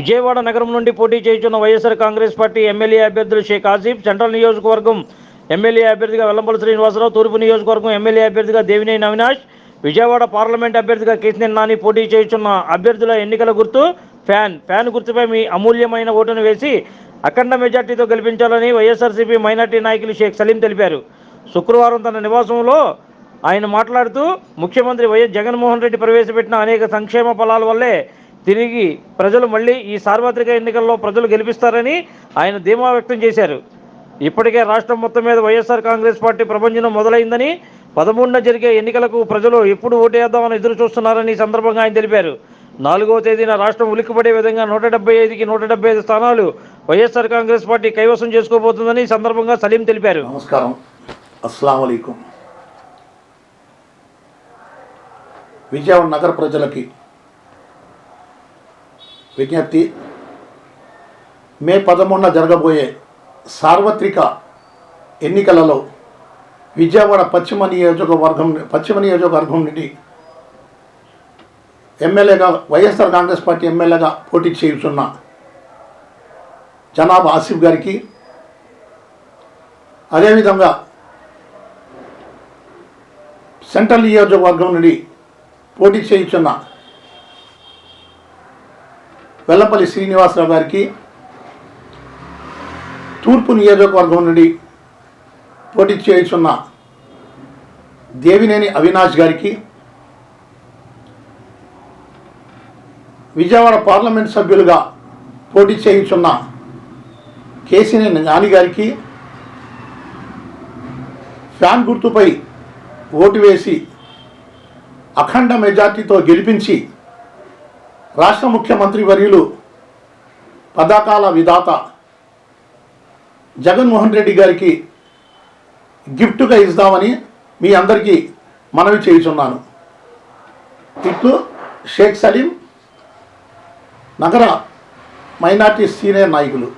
విజయవాడ నగరం నుండి పోటీ చేస్తున్న వైఎస్ఆర్ కాంగ్రెస్ పార్టీ ఎమ్మెల్యే అభ్యర్థులు షేక్ ఆసిఫ్ సెంట్రల్ నియోజకవర్గం ఎమ్మెల్యే అభ్యర్థిగా వెల్లంపల్లి శ్రీనివాసరావు తూర్పు నియోజకవర్గం ఎమ్మెల్యే అభ్యర్థిగా దేవినేని అవినాష్ విజయవాడ పార్లమెంట్ అభ్యర్థిగా కిషన్ నాని పోటీ చేస్తున్న అభ్యర్థుల ఎన్నికల గుర్తు ఫ్యాన్. ఫ్యాన్ గుర్తుపై మీ అమూల్యమైన ఓటును వేసి అఖండ మెజార్టీతో గెలిపించాలని వైఎస్ఆర్సీపీ మైనార్టీ నాయకులు షేక్ సలీం తెలిపారు. శుక్రవారం తన నివాసంలో ఆయన మాట్లాడుతూ ముఖ్యమంత్రి వైఎస్ జగన్మోహన్ రెడ్డి ప్రవేశపెట్టిన అనేక సంక్షేమ ఫలాల వల్లే తిరిగి ప్రజలు మళ్ళీ ఈ సార్వత్రిక ఎన్నికల్లో ప్రజలు గెలిపిస్తారని ఆయన ధీమా వ్యక్తం చేశారు. ఇప్పటికే రాష్ట్రం మొత్తం మీద వైఎస్ఆర్ కాంగ్రెస్ పార్టీ ప్రపంచం మొదలైందని పదమూడున జరిగే ఎన్నికలకు ప్రజలు ఎప్పుడు ఓటేద్దామని ఎదురు చూస్తున్నారని సందర్భంగా ఆయన తెలిపారు. నాలుగవ తేదీన రాష్ట్రం ఉలిక్కిపడే విధంగా నూట డెబ్బై ఐదుకి నూట డెబ్బై ఐదు స్థానాలు వైఎస్ఆర్ కాంగ్రెస్ పార్టీ కైవసం చేసుకోబోతుందని సందర్భంగా సలీం తెలిపారు. నమస్కారం. అస్సలం అయికం విజయవాడ నగర ప్రజలకి విజ్ఞప్తి. మే పదమూడున జరగబోయే సార్వత్రిక ఎన్నికలలో విజయవాడ పశ్చిమ నియోజకవర్గం పశ్చిమ నియోజకవర్గం నుండి ఎమ్మెల్యేగా వైఎస్ఆర్ కాంగ్రెస్ పార్టీ ఎమ్మెల్యేగా పోటీ చేయుచున్న జనాబ్ ఆసిఫ్ గారికి అదేవిధంగా సెంట్రల్ నియోజకవర్గం నుండి పోటీ చేయుచున్న వెల్లంపల్లి శ్రీనివాసరావు గారికి తూర్పు నియోజకవర్గం నుండి పోటీ చేయుచున్న దేవినేని అవినాష్ గారికి విజయవాడ పార్లమెంట్ సభ్యులుగా పోటీ చేయించున్న కేసీనేని నాని గారికి ఫ్యాన్ గుర్తుపై ఓటు వేసి అఖండ మెజార్టీతో గెలిపించి రాష్ట్ర ముఖ్యమంత్రి వర్యులు పథకాల విధాత జగన్మోహన్ రెడ్డి గారికి గిఫ్ట్గా ఇస్తామని మీ అందరికీ మనవి చేయుచున్నాను. ఇట్లు షేక్ సలీం నగర మైనార్టీ సీనియర్ నాయకులు.